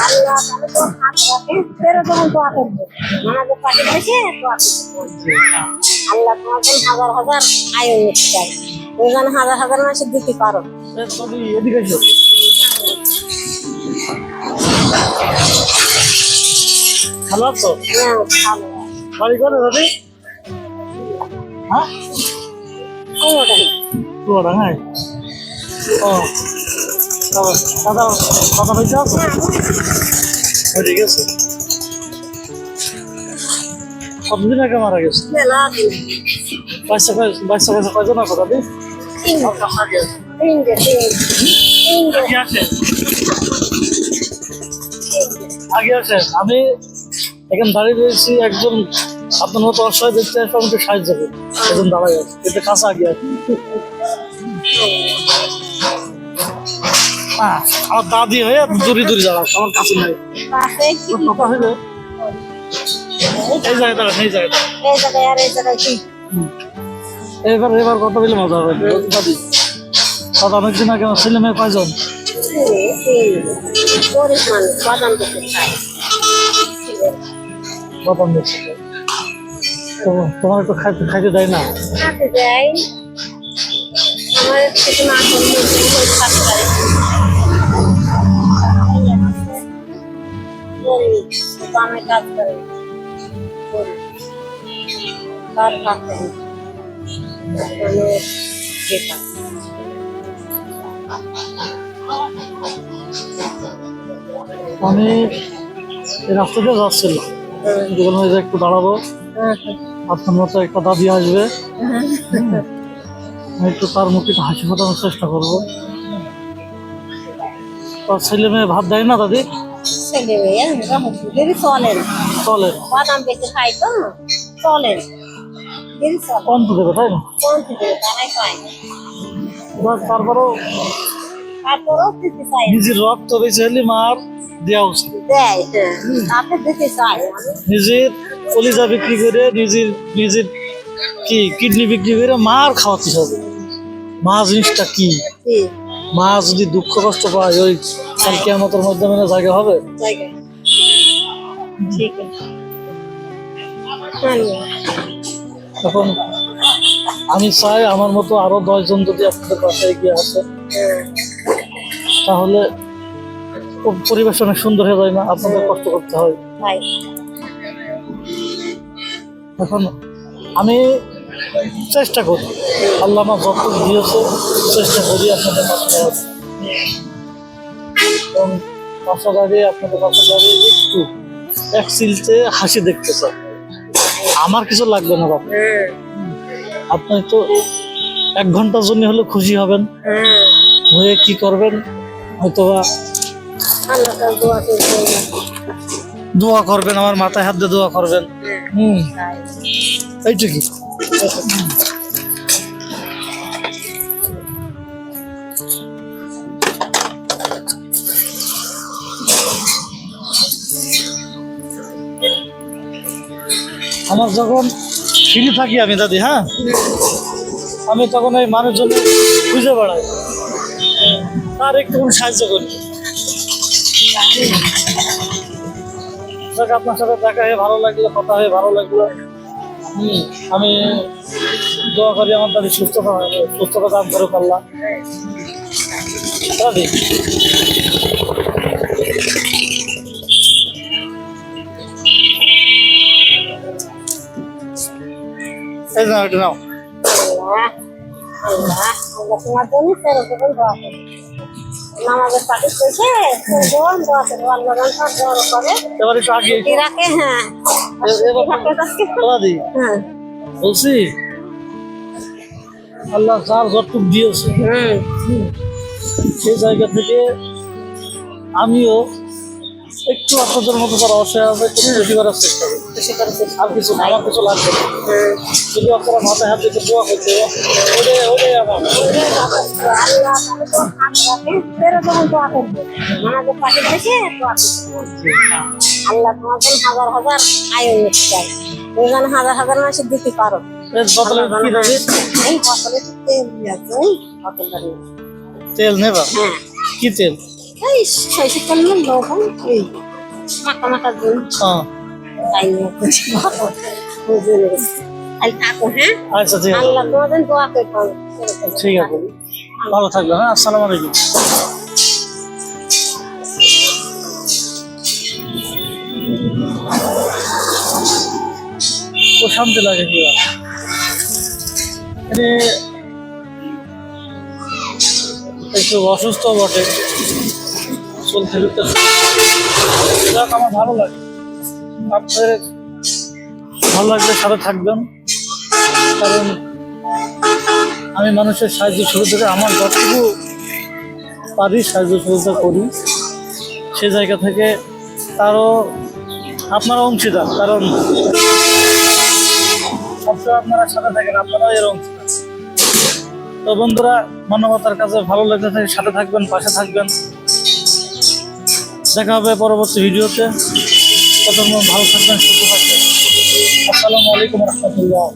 আল্লাহ তাহলে তো হাত রাখে যখন দোয়া করব নামাজের পাশে বসে দোয়া করব আল্লাহ জন্য হাজার হাজার আয়ু নিতে চাই তুমি যেন হাজার হাজার মানুষের দিতে পারো। ভালো আছো? হ্যাঁ। ভালো বাড়ি করে দাদি হ্যাঁ। কোনোটাই পুরোটা হ্যাঁ ও। দাদা কথা বলতে আছো আছে কতদিন আগে মারা গেছে বাচ্চা বাচ্চা বাচ্চা কয়জন আছে দাদি আগে আসেন আমি এখানে দাঁড়িয়ে রয়েছি একজন আপনার মতো অসহায় দেখতে আসলে আমাকে সাহায্য করবে একজন দাঁড়াই আছে এটা কাছে আগে আছে আমার দাদি হয়ে দূরে দূরে দাঁড়াচ্ছে আমার কাছে নাই। কথা হইলে এই জায়গায় দাঁড়ান এই জায়গায় এই জায়গায় আর এই জায়গায় কি? এবার এবার কথা বলে মজা হবে দাদি দাদা অনেকদিন আগে আমার ছেলে মেয়ে কয়জন? বাদাম তোমার একটু খাইতে খাইতে দেয় না? হাতে দেয়। আমার কিছু না করলে দোকানে কাজ করে। গরিব তার আমি রাস্তা দিয়ে যাচ্ছিলাম। হয়ে যায় একটু দাঁড়াবো। আপনার মতো একটা দাদি আসবে। আমি একটু তার মুখে হাসি ফোটানোর চেষ্টা করব। তার ছেলে মেয়ে ভাত দেয় না দাদি? ছেলে মেয়ে চলেন বাদাম বেশি খাই তো চলেন কম তাই না? কোন থেকে তারাই পায় এবার তারপরেও তারপরেও দিতে চাই নিজের রক্ত বেঁচে মার দেওয়া উচিত। দেয় হ্যাঁ। দিতে চাই নিজের কলিজা বিক্রি করে নিজের নিজের কি কিডনি বিক্রি করে মার খাওয়াতে হবে। মা জিনিসটা কি? কি? মা যদি দুঃখ কষ্ট পায় ওই কাল কেমতের মাধ্যমে না জায়গা হবে? জায়গা। ঠিক আছে। ধন্যবাদ। তখন আমি চাই আমার মতো আরও দশজন যদি আপনাদের পাশে এগিয়ে আসে তাহলে খুব পরিবেশ অনেক সুন্দর হয়ে যায় না? আপনাদের কষ্ট করতে হয়? এখন আমি চেষ্টা করি। আল্লাহ আমার যত দিয়েছে চেষ্টা করি আপনাদের পাশে। এবং দাঁড়িয়ে আপনাদের দাঁড়িয়ে একটু এক সিলতে হাসি দেখতে চাই। আমার কিছু লাগবে না বাবা আপনি তো এক ঘণ্টার জন্য হলে খুশি হবেন। হ্যাঁ কি করবেন? হয়তো বা দোয়া করবেন, আমার মাথায় হাত দিয়ে দোয়া করবেন। হুম। তাই আমার যখন ফ্রি থাকি আমি দাদি হ্যাঁ? আমি তখন ওই মানুষজন খুঁজে বেড়াই। তার একটু সাহায্য করি। আপনার সাথে দেখা হয়ে ভালো লাগল, কথা হয়ে ভালো লাগল। হুম, আমি দোয়া করি আমার দাদি সুস্থতা সুস্থতা দান করে পারলাম দাদি। এই নাও এটা নাও। তোমার জন্য ফেরত দোয়া নামাজের পাঠে কইছে বোন দোয়া করব আল্লাহ রান্না দোয়া করে এবার একটু আগে রাখে হ্যাঁ। হ্যাঁ বলছি আল্লাহ যার যতটুক দিয়েছে সেই জায়গা থেকে আমিও একটু আপনাদের মতো যারা অসহায় একটু খুশি করার চেষ্টা করি। খুশি করে চেষ্টা আর কিছু আমার কিছু লাগবে যদি আপনারা মাথায় হাত দিতে দোয়া করতে ওটাই ওটাই আমার। আল্লাহ তাহলে তো হাত রাখে ফেরত যখন দোয়া করব। নামাজের পাশে বসে দোয়া করব আল্লাহ তোমার জন্য হাজার হাজার আয়ু নিতে চাই তুমি যেন হাজার হাজার মানুষের দিতে পারো। তেল নেবা? হ্যাঁ। কি তেল? এই শৈশব করলাম তখন এই মাথা হ্যাঁ তাই আচ্ছা ঠিক আছে। ঠিক আছে। ভালো থাকবেন হ্যাঁ? আসসালামু আলাইকুম। ও শান্তি লাগে কি আর। মানে একটু অসুস্থ বটে। চলতে আমার ভালো লাগে। আপনাদের ভালো লাগলে সাথে থাকবেন। কারণ আমি মানুষের সাহায্য শুরু থেকে আমার যতটুকু পারি সাহায্য সহযোগিতা করি, সে জায়গা থেকে তারও আপনারা অংশীদার, কারণ সবসময় আপনারা সাথে থাকেন, আপনারাও এর অংশীদার। তো বন্ধুরা, মানবতার কাছে ভালো লাগলে থাকে সাথে থাকবেন, পাশে থাকবেন। দেখা হবে পরবর্তী ভিডিওতে। ততক্ষণ ভালো থাকবেন সুস্থ থাকবেন। আসসালামু আলাইকুম রহমতুল্লাহ।